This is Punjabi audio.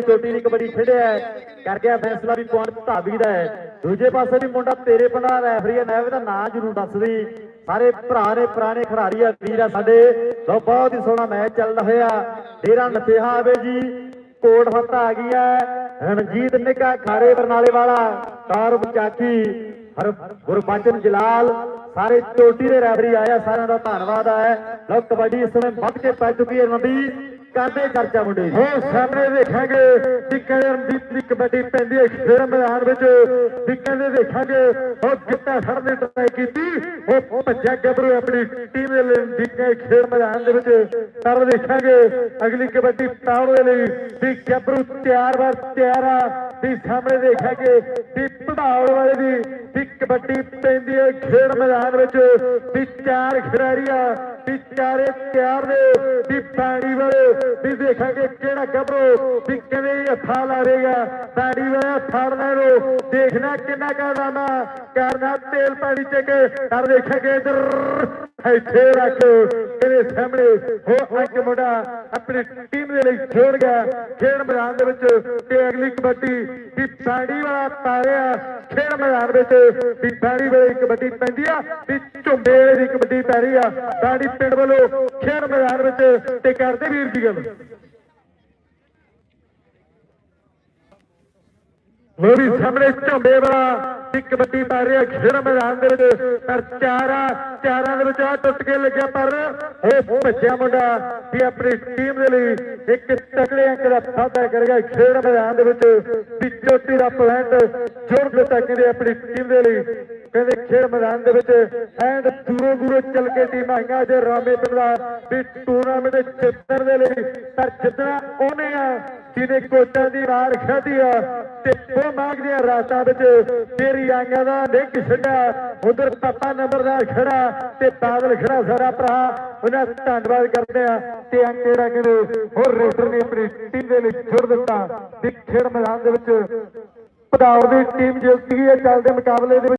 ਚੋਟੀ ਦੀ ਕਬੱਡੀ ਖੇਡਿਆ ਕਰ ਗਿਆ ਫੈਸਲਾ ਵੀ ਕੌਣ ਧਾਬੀ ਦਾ ਹੈ। ਦੂਜੇ ਪਾਸੇ ਵੀ ਮੁੰਡਾ ਤੇਰੇ ਪਿੰਡਾ ਰੈਫਰੀ ਹੈ। ਨੈਵ ਦਾ ਨਾਂ ਜ਼ਰੂਰ ਦੱਸਦੀ। ਸਾਰੇ ਭਰਾ ਨੇ, ਪੁਰਾਣੇ ਖਿਡਾਰੀ ਆ ਵੀਰ ਆ ਸਾਡੇ। ਲਓ, ਬਹੁਤ ਹੀ ਸੋਹਣਾ ਮੈਚ ਚੱਲਦਾ ਹੋਇਆ। ਡੇਰਾ ਨਥੇਹਾ ਆਵੇ ਜੀ। ਕੋਟ ਫੱਤਾ ਆ ਗਈ ਹੈ ਰਣਜੀਤ ਨਿੱਕਾ, ਖਾਰੇ ਬਰਨਾਲੇ ਵਾਲਾ। ਕਾਰ ਬਚਾਕੀ ਹਰ ਗੁਰਬਚਨ ਜਲਾਲ। ਸਾਰੇ ਚੋਟੀ ਦੇ ਰੈਫਰੀ ਆਇਆ ਸਾਰਿਆਂ ਦਾ ਧੰਨਵਾਦ ਹੈ ਲਓ, ਕਬੱਡੀ ਇਸ ਸਮੇਂ ਵੱਧ ਕੇ ਪੈ ਚੁੱਕੀ ਹੈ ਨੰਦੀ ਕਰਦੇ ਚਰਚਾ ਮੁੰਡੇ ਦੀ। ਸਾਹਮਣੇ ਵੇਖਾਂਗੇ ਕਿ ਰਣਜੀਤ ਦੀ ਕਬੱਡੀ ਪੈਂਦੀ ਹੈ ਖੇਡ ਮੈਦਾਨ ਵਿੱਚ। ਵੀ ਕਹਿੰਦੇ ਵੇਖਾਂਗੇ, ਉਹ ਗਿੱਟਾ ਫੜਨ ਦੀ ਟਰਾਈ ਕੀਤੀ। ਉਹ ਭੱਜਿਆ ਗੱਭਰੂ ਆਪਣੀ ਟੀਮ ਦੇ ਲਈ ਜਿੱਕੇ ਖੇਡ ਮੈਦਾਨ ਦੇ ਵਿੱਚ। ਪਰ ਦੇਖਾਂਗੇ ਅਗਲੀ ਕਬੱਡੀ ਪਾਉਣ ਦੇ ਲਈ ਵੀ ਗੱਭਰੂ ਤਿਆਰ ਵਾਰ ਤਿਆਰ ਆ। ਵੀ ਸਾਹਮਣੇ ਦੇਖਾਂਗੇ ਵੀ ਪੜਾਉਣ ਵਾਲੇ ਦੀ ਕਬੱਡੀ ਪੈਂਦੀ ਹੈ ਖੇਡ ਮੈਦਾਨ ਵਿੱਚ। ਵੀ ਚਾਰ ਖਿਡਾਰੀ ਵੀ ਚਾਰੇ ਤਿਆਰ ਨੇ, ਵੀ ਪਾਣੀ ਵਾਲੇ। ਵੀ ਦੇਖਾਂਗੇ ਕਿਹੜਾ ਗੱਭਰੂ, ਵੀ ਕਿਵੇਂ ਹੱਥਾਂ ਲਾਵੇਗਾ ਪਾਣੀ ਵਾਲਾ ਫੜਨਾ ਨੂੰ ਦੇਖਣਾ ਕਿੰਨਾ ਕਰਨਾ ਕਰਨਾ ਤੇਲ ਪਾਣੀ ਚ ਕਰ ਦੇਖਾਂਗੇ ਇਧਰ ਇੱਥੇ ਰੱਖ। ਇਹਦੇ ਸਾਹਮਣੇ ਹੋ ਇੱਕ ਮੁੰਡਾ ਆਪਣੀ ਟੀਮ ਦੇ ਲਈ ਖੇਡ ਗਿਆ। ਖੇਡ ਮੈਦਾਨ ਦੇ ਵਿੱਚ ਤੇ ਅਗਲੀ ਕਬੱਡੀ ਵੀ ਪਾਣੀ ਵਾਲਾ ਤਾਰਿਆ ਖੇਡ ਮੈਦਾਨ ਵਿੱਚ ਵੀ ਪਾਣੀ ਵਾਲੀ ਕਬੱਡੀ ਪੈਂਦੀ ਆ ਵੀ ਝੁੰਬੇ ਦੀ ਕਬੱਡੀ ਪੈ ਰਹੀ ਆ। ਸਾਡੀ ਪਿੰਡ ਵੱਲੋਂ ਖੇਡ ਮੈਦਾਨ ਵਿੱਚ ਤੇ ਕਰਦੇ ਵੀਰ ਦੀ ਗੱਲ। ਲੋਰੀ ਸਾਹਮਣੇ ਝੁੰਬੇ ਵਾਲਾ ਕਬੱਡੀ ਪਾ ਰਿਹਾ ਖੇਡ ਮੈਦਾਨ ਦੇ ਵਿੱਚ। ਪਰ ਚਾਰਾ ਚਾਰਾਂ ਦੇ ਵਿੱਚ ਆ ਟੁੱਟ ਕੇ ਲੱਗਿਆ ਪਰ ਉਹ ਭੱਜਿਆ ਮੁੰਡਾ ਵੀ ਆਪਣੀ ਟੀਮ ਦੇ ਲਈ ਇੱਕ ਤਕੜੇ ਅੰਕ ਦਾ ਫਾਇਦਾ ਕਰੇਗਾ। ਖੇਡ ਮੈਦਾਨ ਦੇ ਵਿੱਚ, ਵੀ ਚੋਟੀ ਦਾ ਪੁਆਇੰਟ ਜੋੜ ਦਿੱਤਾ ਕਹਿੰਦੇ ਆਪਣੀ ਟੀਮ ਦੇ ਲਈ। ਕਹਿੰਦੇ ਖੇਡ ਮੈਦਾਨ ਦੇ ਵਿੱਚ ਐਂਡ ਦੂਰੋਂ ਦੂਰੋਂ ਚੱਲ ਕੇ ਟੀਮ ਆਈਆਂ ਜੇ ਰਾਮੇ ਪਿੰਡ ਦਾ ਵੀ ਟੂਰਨਾਮੈਂਟ ਜਿੱਤਣ ਦੇ ਲਈ। ਪਰ ਜਿੱਤਣਾ ਉਹਨੇ ਆ ਜਿਹਨੇ ਕੋਟਾਂ ਦੀ ਮਾਰ ਖਾਧੀ ਆ, ਤੇ ਉਹ ਮੰਗਦੀਆਂ ਰਾਤਾਂ ਵਿੱਚ ਤੇਰੀ ਆਈਆਂ ਦਾ ਨਿੱਘ ਛੱਡਿਆ ਉਧਰ ਪਾਪਾ ਨੰਬਰਦਾਰ ਖੜਾ ਤੇ ਬਾਦਲ ਖੜਾ ਸਾਰਾ ਭਰਾ। ਉਹਨਾਂ ਦਾ ਧੰਨਵਾਦ ਕਰਦੇ ਆ ਤੇ ਅੰਕੇ ਦਾ ਕਹਿੰਦੇ, ਹੋਰ ਰੇਡਰ ਨੇ ਆਪਣੀ ਟੀਮ ਦੇ ਲਈ ਛੋੜ ਦਿੱਤਾ। ਵੀ ਖੇਡ ਮੈਦਾਨ ਦੇ ਵਿੱਚ ਪਧਾਉ ਦੀ ਟੀਮ ਜਿੱਤ ਗਈ ਹੈ ਚੱਲਦੇ ਮੁਕਾਬਲੇ ਦੇ